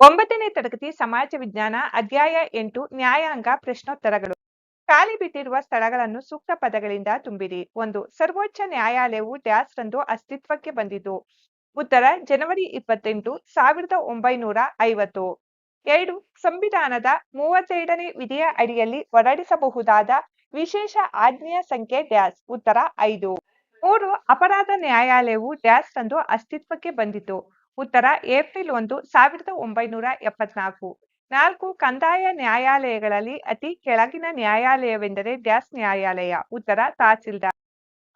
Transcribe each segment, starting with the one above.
ಒಂಬತ್ತನೇ ತರಗತಿ ಸಮಾಜ ವಿಜ್ಞಾನ, ಅಧ್ಯಾಯ ಎಂಟು, ನ್ಯಾಯಾಂಗ, ಪ್ರಶ್ನೋತ್ತರಗಳು. ಖಾಲಿ ಬಿಟ್ಟಿರುವ ಸ್ಥಳಗಳನ್ನು ಸೂಕ್ತ ಪದಗಳಿಂದ ತುಂಬಿರಿ. ಒಂದು, ಸರ್ವೋಚ್ಚ ನ್ಯಾಯಾಲಯವು ಡ್ಯಾಸ್ ರಂದು ಅಸ್ತಿತ್ವಕ್ಕೆ ಬಂದಿತು ಉತ್ತರ, ಜನವರಿ ಇಪ್ಪತ್ತೆಂಟು, ಸಾವಿರದ ಒಂಬೈನೂರ ಐವತ್ತು. ಎರಡು, ಸಂವಿಧಾನದ ಮೂವತ್ತೆರಡನೇ ವಿಧಿಯ ಅಡಿಯಲ್ಲಿ ಹೊರಡಿಸಬಹುದಾದ ವಿಶೇಷ ಆಜ್ಞೆಯ ಸಂಖ್ಯೆ ಡ್ಯಾಸ್. ಉತ್ತರ, ಐದು. ಮೂರು, ಅಪರಾಧ ನ್ಯಾಯಾಲಯವು ಡ್ಯಾಸ್ ರಂದು ಅಸ್ತಿತ್ವಕ್ಕೆ ಬಂದಿತು ಉತ್ತರ, ಏಪ್ರಿಲ್ ಒಂದು, ಸಾವಿರದ ಒಂಬೈನೂರ ಎಪ್ಪತ್ನಾಲ್ಕು. ನಾಲ್ಕು ಕಂದಾಯ ನ್ಯಾಯಾಲಯಗಳಲ್ಲಿ ಅತಿ ಕೆಳಗಿನ ನ್ಯಾಯಾಲಯವೆಂದರೆ ಡ್ಯಾಸ್ ನ್ಯಾಯಾಲಯ. ಉತ್ತರ, ತಹಸೀಲ್ದಾರ್.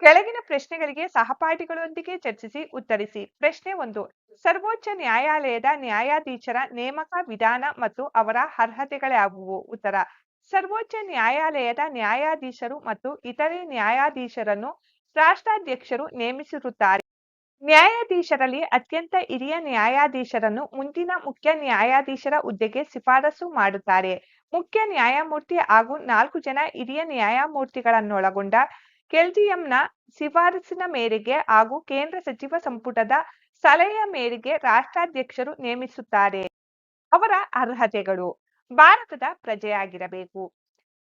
ಕೆಳಗಿನ ಪ್ರಶ್ನೆಗಳಿಗೆ ಸಹಪಾಠಿಗಳೊಂದಿಗೆ ಚರ್ಚಿಸಿ ಉತ್ತರಿಸಿ. ಪ್ರಶ್ನೆ ಒಂದು, ಸರ್ವೋಚ್ಚ ನ್ಯಾಯಾಲಯದ ನ್ಯಾಯಾಧೀಶರ ನೇಮಕ ವಿಧಾನ ಮತ್ತು ಅವರ ಅರ್ಹತೆಗಳಾಗುವು ಉತ್ತರ, ಸರ್ವೋಚ್ಚ ನ್ಯಾಯಾಲಯದ ನ್ಯಾಯಾಧೀಶರು ಮತ್ತು ಇತರೆ ನ್ಯಾಯಾಧೀಶರನ್ನು ರಾಷ್ಟ್ರಾಧ್ಯಕ್ಷರು ನೇಮಿಸಿರುತ್ತಾರೆ. ನ್ಯಾಯಾಧೀಶರಲ್ಲಿ ಅತ್ಯಂತ ಹಿರಿಯ ನ್ಯಾಯಾಧೀಶರನ್ನು ಮುಂದಿನ ಮುಖ್ಯ ನ್ಯಾಯಾಧೀಶರ ಹುದ್ದೆಗೆ ಶಿಫಾರಸು ಮಾಡುತ್ತಾರೆ. ಮುಖ್ಯ ನ್ಯಾಯಮೂರ್ತಿ ಹಾಗೂ ನಾಲ್ಕು ಜನ ಹಿರಿಯ ನ್ಯಾಯಮೂರ್ತಿಗಳನ್ನೊಳಗೊಂಡ ಕೆಲ್ಜಿಎಂನ ಶಿಫಾರಸಿನ ಮೇರೆಗೆ ಹಾಗೂ ಕೇಂದ್ರ ಸಚಿವ ಸಂಪುಟದ ಸಲಹೆಯ ಮೇರೆಗೆ ರಾಷ್ಟ್ರಾಧ್ಯಕ್ಷರು ನೇಮಿಸುತ್ತಾರೆ. ಅವರ ಅರ್ಹತೆಗಳು ಭಾರತದ ಪ್ರಜೆಯಾಗಿರಬೇಕು.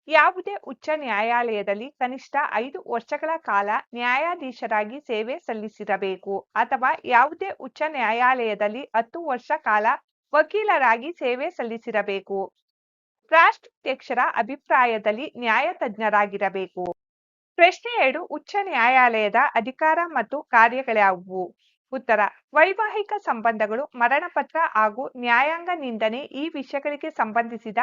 ಯಾವುದೇ ಉಚ್ಚ ನ್ಯಾಯಾಲಯದಲ್ಲಿ ಕನಿಷ್ಠ ಐದು ವರ್ಷಗಳ ಕಾಲ ನ್ಯಾಯಾಧೀಶರಾಗಿ ಸೇವೆ ಸಲ್ಲಿಸಿರಬೇಕು ಅಥವಾ ಯಾವುದೇ ಉಚ್ಚ ನ್ಯಾಯಾಲಯದಲ್ಲಿ ಹತ್ತು ವರ್ಷ ಕಾಲ ವಕೀಲರಾಗಿ ಸೇವೆ ಸಲ್ಲಿಸಿರಬೇಕು. ರಾಷ್ಟ್ರಾಧ್ಯಕ್ಷರ ಅಭಿಪ್ರಾಯದಲ್ಲಿ ನ್ಯಾಯ ತಜ್ಞರಾಗಿರಬೇಕು ಪ್ರಶ್ನೆ ಎರಡು, ಉಚ್ಚ ನ್ಯಾಯಾಲಯದ ಅಧಿಕಾರ ಮತ್ತು ಕಾರ್ಯಗಳ್ಯಾವುವು ಉತ್ತರ, ವೈವಾಹಿಕ ಸಂಬಂಧಗಳು, ಮರಣಪತ್ರ ಹಾಗೂ ನ್ಯಾಯಾಂಗ ನಿಂದನೆ ಈ ವಿಷಯಗಳಿಗೆ ಸಂಬಂಧಿಸಿದ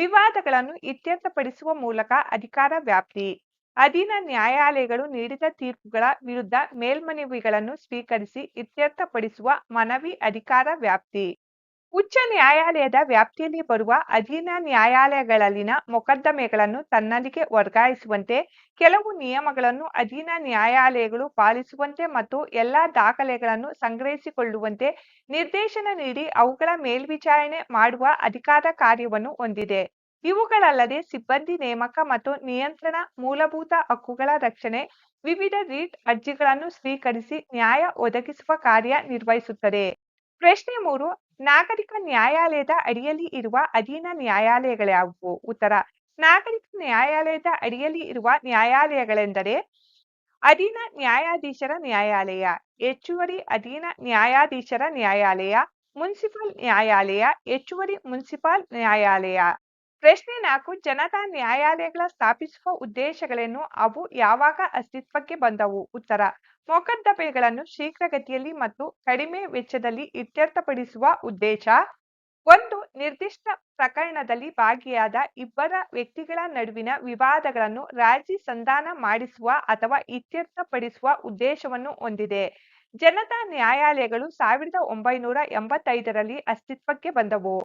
ವಿವಾದಗಳನ್ನು ಇತ್ಯರ್ಥಪಡಿಸುವ ಮೂಲಕ ಅಧಿಕಾರ ವ್ಯಾಪ್ತಿ. ಅಧೀನ ನ್ಯಾಯಾಲಯಗಳು ನೀಡಿದ ತೀರ್ಪುಗಳ ವಿರುದ್ಧ ಮೇಲ್ಮನವಿಗಳನ್ನು ಸ್ವೀಕರಿಸಿ ಇತ್ಯರ್ಥಪಡಿಸುವ ಮನವಿ ಅಧಿಕಾರ ವ್ಯಾಪ್ತಿ. ಉಚ್ಚ ನ್ಯಾಯಾಲಯದ ವ್ಯಾಪ್ತಿಯಲ್ಲಿ ಬರುವ ಅಧೀನ ನ್ಯಾಯಾಲಯಗಳಲ್ಲಿನ ಮೊಕದ್ದಮೆಗಳನ್ನು ತನ್ನಲ್ಲಿಗೆ ವರ್ಗಾಯಿಸುವಂತೆ, ಕೆಲವು ನಿಯಮಗಳನ್ನು ಅಧೀನ ನ್ಯಾಯಾಲಯಗಳು ಪಾಲಿಸುವಂತೆ ಮತ್ತು ಎಲ್ಲಾ ದಾಖಲೆಗಳನ್ನು ಸಂಗ್ರಹಿಸಿಕೊಳ್ಳುವಂತೆ ನಿರ್ದೇಶನ ನೀಡಿ ಅವುಗಳ ಮೇಲ್ವಿಚಾರಣೆ ಮಾಡುವ ಅಧಿಕಾರ ಕಾರ್ಯವನ್ನು ಹೊಂದಿದೆ. ಇವುಗಳಲ್ಲದೆ ಸಿಬ್ಬಂದಿ ನೇಮಕ ಮತ್ತು ನಿಯಂತ್ರಣ ಮೂಲಭೂತ ಹಕ್ಕುಗಳ ರಕ್ಷಣೆ, ವಿವಿಧ ರೀಟ್ ಅರ್ಜಿಗಳನ್ನು ಸ್ವೀಕರಿಸಿ ನ್ಯಾಯ ಒದಗಿಸುವ ಕಾರ್ಯ ನಿರ್ವಹಿಸುತ್ತದೆ. ಪ್ರಶ್ನೆ ಮೂರು ನಾಗರಿಕ ನ್ಯಾಯಾಲಯದ ಅಡಿಯಲ್ಲಿ ಇರುವ ಅಧೀನ ನ್ಯಾಯಾಲಯಗಳ್ಯಾವುವು ಉತ್ತರ, ನಾಗರಿಕ ನ್ಯಾಯಾಲಯದ ಅಡಿಯಲ್ಲಿ ಇರುವ ನ್ಯಾಯಾಲಯಗಳೆಂದರೆ ಅಧೀನ ನ್ಯಾಯಾಧೀಶರ ನ್ಯಾಯಾಲಯ, ಹೆಚ್ಚುವರಿ ಅಧೀನ ನ್ಯಾಯಾಧೀಶರ ನ್ಯಾಯಾಲಯ, ಮುನ್ಸಿಪಲ್ ನ್ಯಾಯಾಲಯ, ಹೆಚ್ಚುವರಿ ಮುನ್ಸಿಪಲ್ ನ್ಯಾಯಾಲಯ. ಪ್ರಶ್ನೆ ನಾಲ್ಕು, ಜನತಾ ನ್ಯಾಯಾಲಯಗಳ ಸ್ಥಾಪಿಸುವ ಉದ್ದೇಶಗಳೇನು? ಅವು ಯಾವಾಗ ಅಸ್ತಿತ್ವಕ್ಕೆ ಬಂದವು? ಉತ್ತರ, ಮೊಕದ್ದಮೆಗಳನ್ನು ಶೀಘ್ರಗತಿಯಲ್ಲಿ ಮತ್ತು ಕಡಿಮೆ ವೆಚ್ಚದಲ್ಲಿ ಇತ್ಯರ್ಥಪಡಿಸುವ ಉದ್ದೇಶ, ಒಂದು ನಿರ್ದಿಷ್ಟ ಪ್ರಕರಣದಲ್ಲಿ ಭಾಗಿಯಾದ ಇಬ್ಬರ ವ್ಯಕ್ತಿಗಳ ನಡುವಿನ ವಿವಾದಗಳನ್ನು ರಾಜಿ ಸಂಧಾನ ಮಾಡಿಸುವ ಅಥವಾ ಇತ್ಯರ್ಥಪಡಿಸುವ ಉದ್ದೇಶವನ್ನು ಹೊಂದಿದೆ. ಜನತಾ ನ್ಯಾಯಾಲಯಗಳು ಸಾವಿರದ ಒಂಬೈನೂರ ಎಂಬತ್ತೈದರಲ್ಲಿ ಅಸ್ತಿತ್ವಕ್ಕೆ ಬಂದವು.